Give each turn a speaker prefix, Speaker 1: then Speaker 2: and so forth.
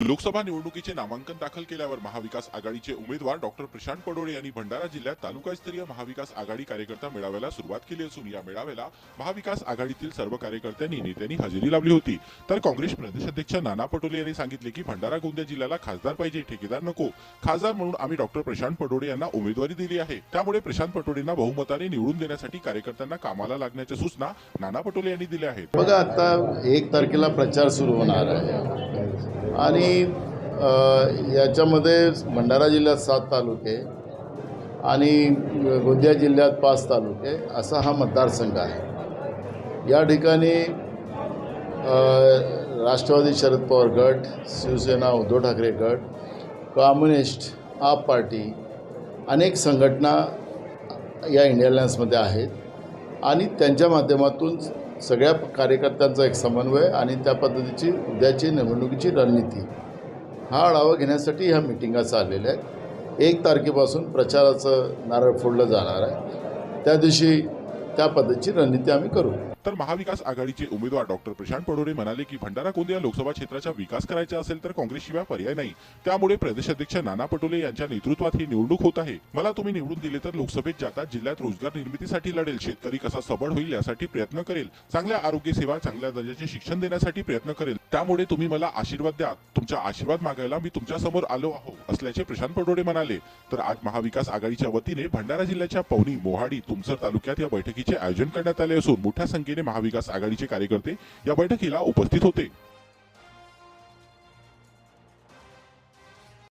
Speaker 1: लोकसभा निवडणुकीचे नामांकन दाखल केल्यावर महाविकास आघाडीचे उमेदवार डॉक्टर प्रशांत पडोळे यांनी भंडारा जिल्ह्यात तालुकास्तरीय महाविकास आघाडी कार्यकर्ता मेळाव्याला सुरुवात केली असून या मेळाव्याला महाविकास आघाडीतील सर्व कार्यकर्त्यांनी नेत्यांनी हजेरी लावली होती. तर काँग्रेस प्रदेशाध्यक्ष नाना पटोले यांनी सांगितले की भंडारा गोंदिया जिल्ह्याला खासदार पाहिजे ठेकेदार नको. खासदार म्हणून आम्ही डॉक्टर प्रशांत पटोळे यांना उमेदवारी दिली आहे. त्यामुळे प्रशांत पटोलेंना बहुमताने निवडून देण्यासाठी कार्यकर्त्यांना कामाला लागण्याच्या सूचना नाना पटोले यांनी दिल्या आहेत.
Speaker 2: बघा आता एक तारखेला प्रचार सुरू होणार आहे. आणि याच्यामध्ये भंडारा जिल्ह्यात सात तालुके आणि गोंदिया जिल्ह्यात पाच तालुके असा हा मतदारसंघ आहे. या ठिकाणी राष्ट्रवादी शरद पवार गट शिवसेना उद्धव ठाकरे गट कम्युनिस्ट आप पार्टी अनेक संघटना या इंडिया अलायन्समध्ये आहेत आणि त्यांच्या माध्यमातून सगळ्या कार्यकर्त्यांचा एक समन्वय आणि त्या पद्धतीची उद्याची निवडणुकीची रणनीती. हा आढावा घेण्यासाठी ह्या मिटिंगाचं आलेल्या आहेत. एक तारखेपासून प्रचाराचं नारळ फोडलं जाणार आहे. त्या दिवशी त्या पद्धतीची रणनीती आम्ही करू.
Speaker 1: तर महाविकास आघाडीचे उमेदवार डॉक्टर प्रशांत पडोरे म्हणाले की भंडारा गोंदिया लोकसभा क्षेत्राचा विकास करायचा असेल तर काँग्रेसशिवाय पर्याय नाही. त्यामुळे प्रदेशाध्यक्ष नाना पटोले यांच्या नेतृत्वात ही निवडणूक होत आहे. मला तुम्ही निवडून दिले तर लोकसभेत जाता जिल्ह्यात रोजगार निर्मितीसाठी लढेल शेतकरी कसा सबळ होईल यासाठी प्रयत्न करेल चांगल्या आरोग्य सेवा चांगल्या दर्जाचे शिक्षण देण्यासाठी प्रयत्न करेल. त्यामुळे तुम्ही मला आशीर्वाद द्या. तुमचा आशीर्वाद मागायला मी तुमच्यासमोर आलो आहो असल्याचे प्रशांत पटोले म्हणाले. तर आज महाविकास आघाडीच्या वतीने भंडारा जिल्ह्याच्या पवनी मोहाडी तुमसर तालुक्यात या बैठकीचे आयोजन करण्यात आले असून मोठ्या संख्येने महाविकास आघाडीचे कार्यकर्ते या बैठकीला उपस्थित होते.